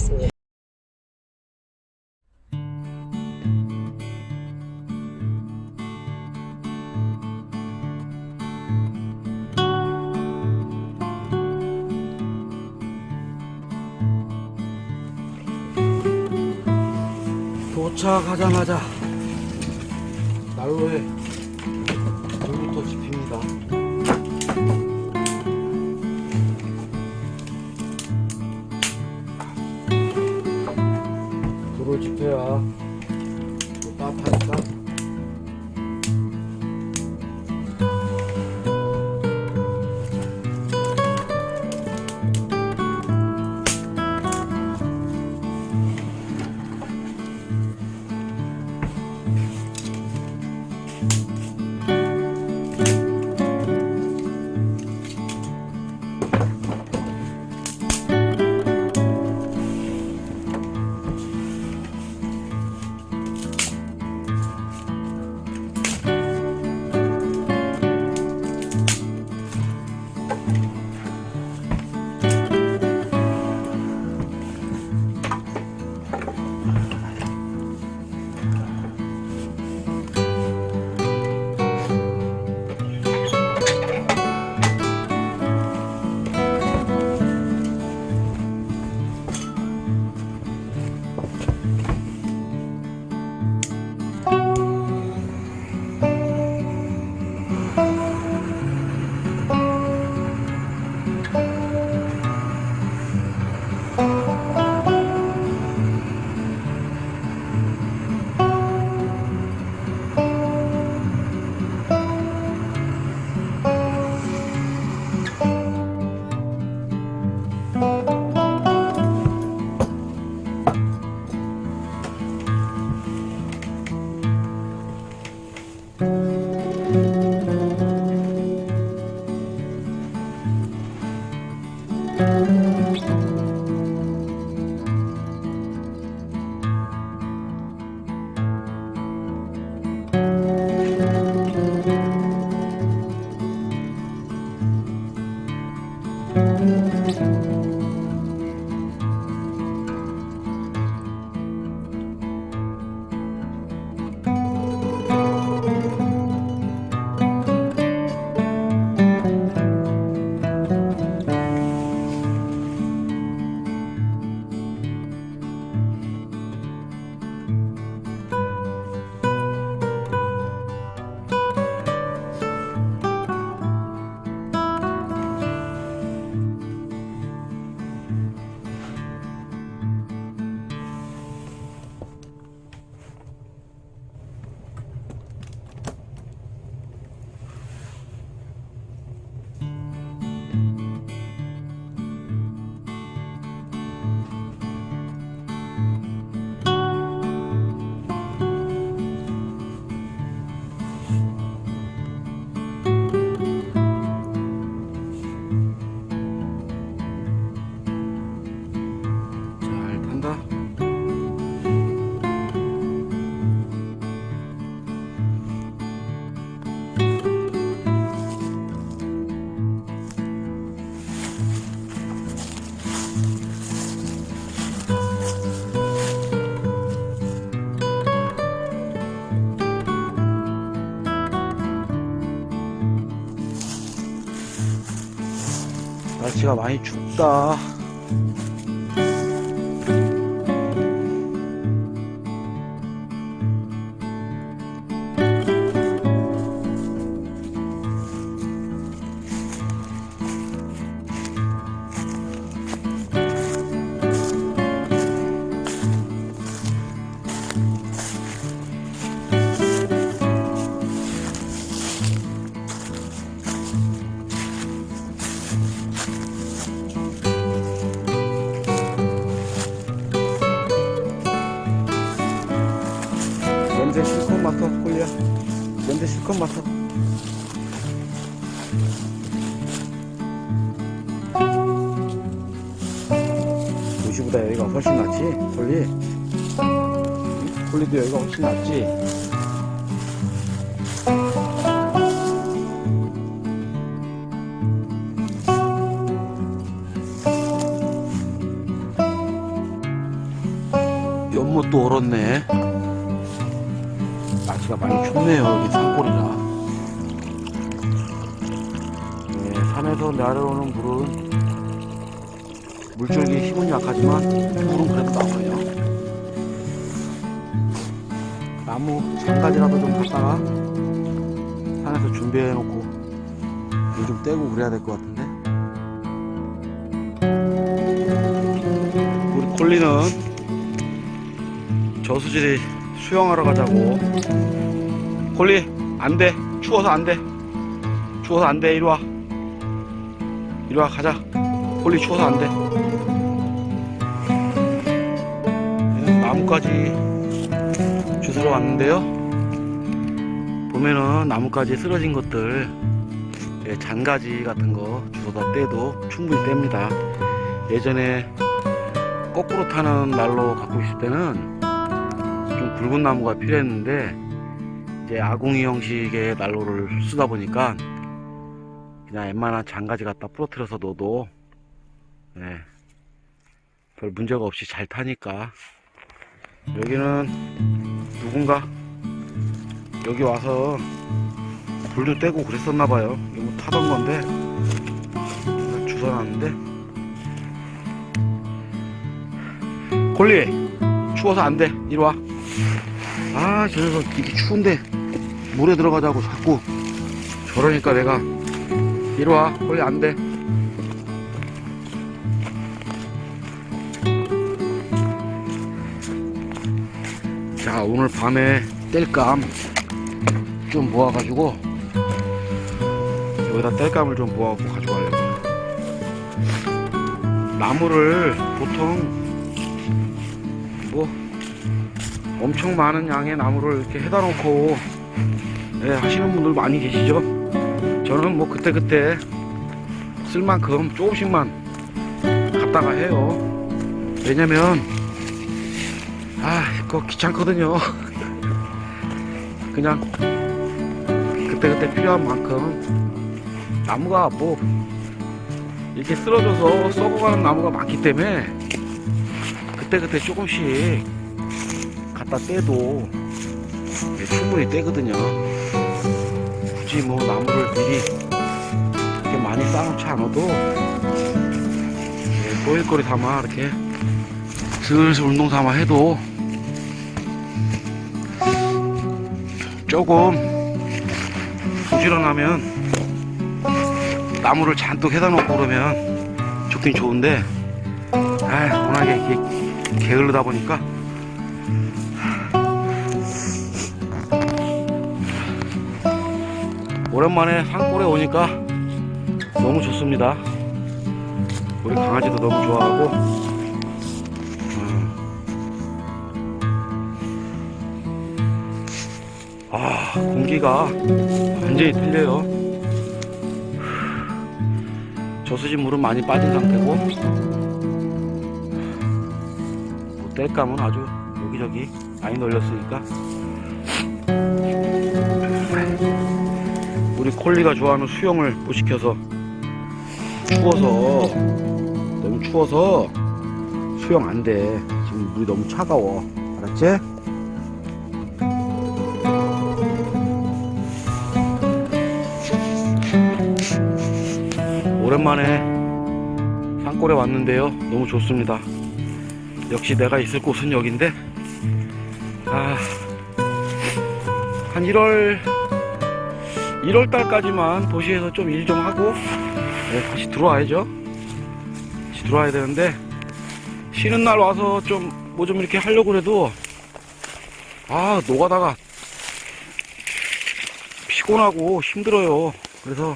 결제되었습니다. 도착하자마자 날씨가 많이 춥다. 실컷 맡아. 도시보다 여기가 훨씬 낫지? 꿀리? 꿀리도 여기가 훨씬 낫지? 연못도 얼었네. 날씨가 많이 춥네요. 여기 산골이라. 네, 산에서 내려오는 물은 물줄기 힘은 약하지만 물은 그래도 나와요. 나무 창가지라도 좀 갖다가 산에서 준비해 놓고 물 좀 떼고 그래야 될 것 같은데. 우리 콜리는 저수지에 수영하러 가자고. 콜리, 안 돼. 추워서 안 돼. 추워서 안 돼. 이리 와. 이리 와, 가자. 콜리 추워서 안 돼. 네, 나뭇가지 주스러 왔는데요. 보면은 나뭇가지 쓰러진 것들, 예, 잔가지 같은 거 주워다 떼도 충분히 뗍니다. 예전에 거꾸로 타는 난로 갖고 있을 때는 좀 굵은 나무가 필요했는데 이제 아궁이 형식의 난로를 쓰다 보니까 그냥 웬만한 장가지 갖다 부러뜨려서 넣어도 예, 별 문제가 없이 잘 타니까 여기는 누군가 여기 와서 불도 떼고 그랬었나 봐요. 이거 뭐 타던 건데 주워놨는데 콜리 추워서 안 돼. 이리 와. 아, 저 녀석 이렇게 추운데 물에 들어가자고 자꾸 저러니까 내가 이리 와. 콜리 안 돼. 자, 오늘 밤에 뗄감 좀 모아가지고 여기다 뗄감을 좀 모아갖고 가져가려고. 나무를 보통 엄청 많은 양의 나무를 이렇게 해다 놓고 예, 하시는 분들 많이 계시죠? 저는 뭐 그때그때 쓸 만큼 조금씩만 갖다가 해요. 왜냐면 아 그거 귀찮거든요. 그냥 그때그때 필요한 만큼 나무가 뭐 이렇게 쓰러져서 썩어가는 나무가 많기 때문에 그때그때 조금씩 갖다 떼도 예, 충분히 떼거든요. 굳이 뭐 나무를 미리 이렇게 많이 쌓아놓지 않아도 예, 보일거리 삼아 이렇게 슬슬 운동 삼아 해도 조금 부지런하면 나무를 잔뜩 해다 놓고 그러면 좋긴 좋은데 아 워낙에 게을르다 보니까 오랜만에 산골에 오니까 너무 좋습니다. 우리 강아지도 너무 좋아하고 음. 아 공기가 완전히 틀려요. 저수지 물은 많이 빠진 상태고 뭐 뗄감은 아주 여기저기 많이 널렸으니까 콜리가 좋아하는 수영을 못 시켜서 추워서 너무 추워서 수영 안 돼. 지금 물이 너무 차가워. 알았지? 오랜만에 산골에 왔는데요. 너무 좋습니다. 역시 내가 있을 곳은 여긴데, 아, 한 1월, 1월 달까지만 도시에서 좀일좀 하고, 네, 다시 들어와야죠. 다시 들어와야 되는데, 쉬는 날 와서 좀, 뭐 좀 이렇게 하려고 해도, 아, 노가다가 피곤하고 힘들어요. 그래서,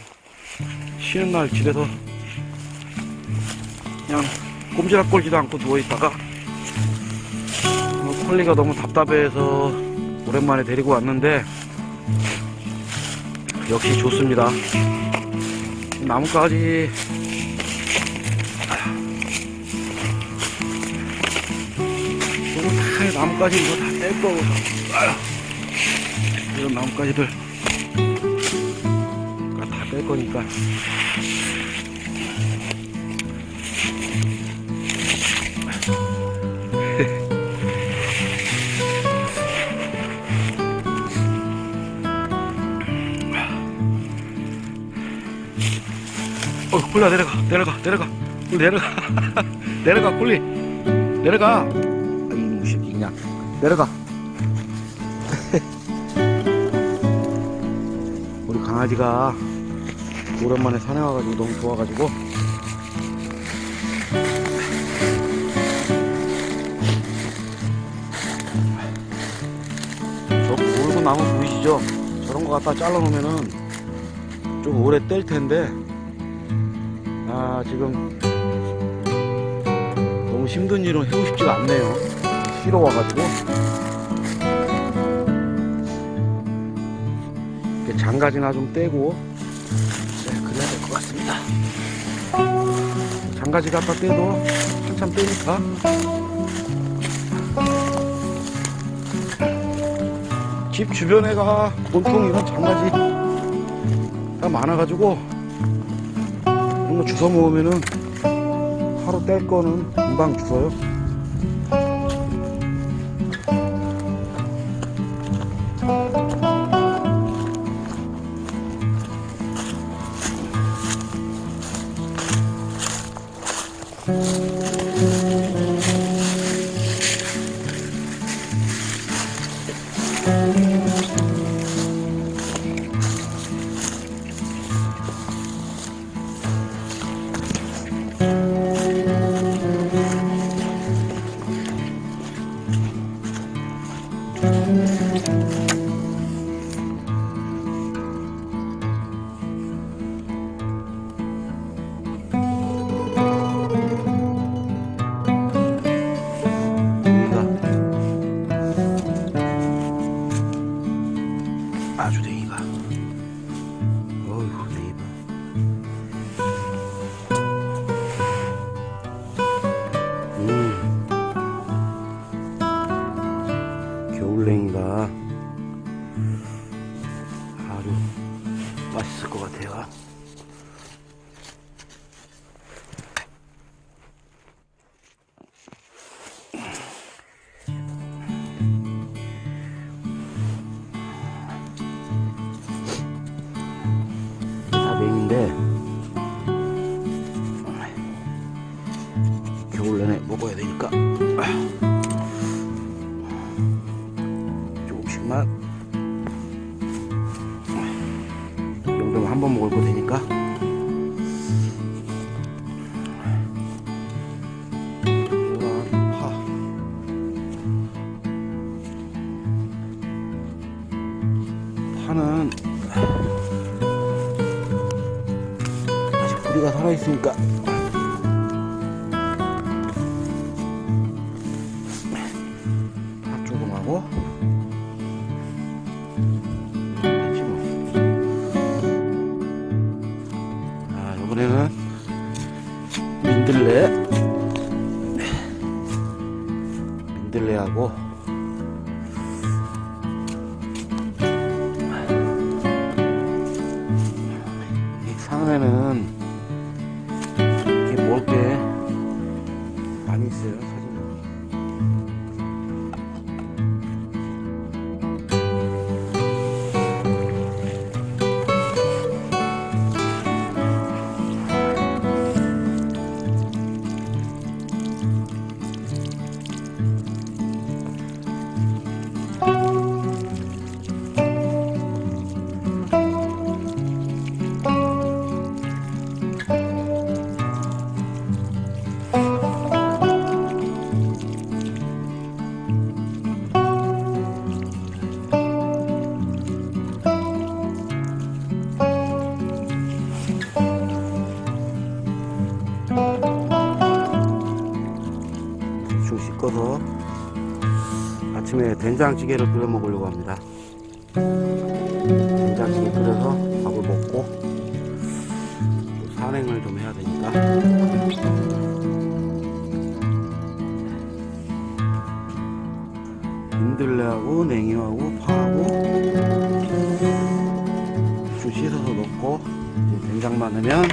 쉬는 날 집에서 그냥 꼼지락거리지도 않고 누워있다가 어, 콜리가 너무 답답해서 오랜만에 데리고 왔는데 역시 좋습니다. 나뭇가지. 이거 다 나뭇가지 이거 다 뗄 거고. 이런 나뭇가지들. 다뺄 거니까 어, 굴려 내려가, 내려가, 내려가, 내려가, 내려가, 굴리 내려가. 아, 이놈 새끼 그냥 내려가. 우리 강아지가 오랜만에 산에 와가지고 너무 좋아가지고 저 굵은 나무 보이시죠? 저런 거 갖다 잘라놓으면은 좀 오래 뗄 텐데 아 지금 너무 힘든 일은 해고 싶지가 않네요. 쉬러 와가지고. 장가지나 좀 떼고. 네, 그래야 될 것 같습니다. 장가지 갖다 떼도 한참 떼니까. 집 주변에가 온통 이런 장가지가 많아가지고 이런 거 주워 모으면은 하루 뗄 거는 금방 주워요. 여 파는 아직 뿌리가 살아있으니까 이 상은에는 된장찌개를 끓여 먹으려고 합니다. 된장찌개 끓여서 밥을 먹고 또 산행을 좀 해야 되니까 민들레하고 냉이하고 파하고 좀 씻어서 넣고 이제 된장만 넣으면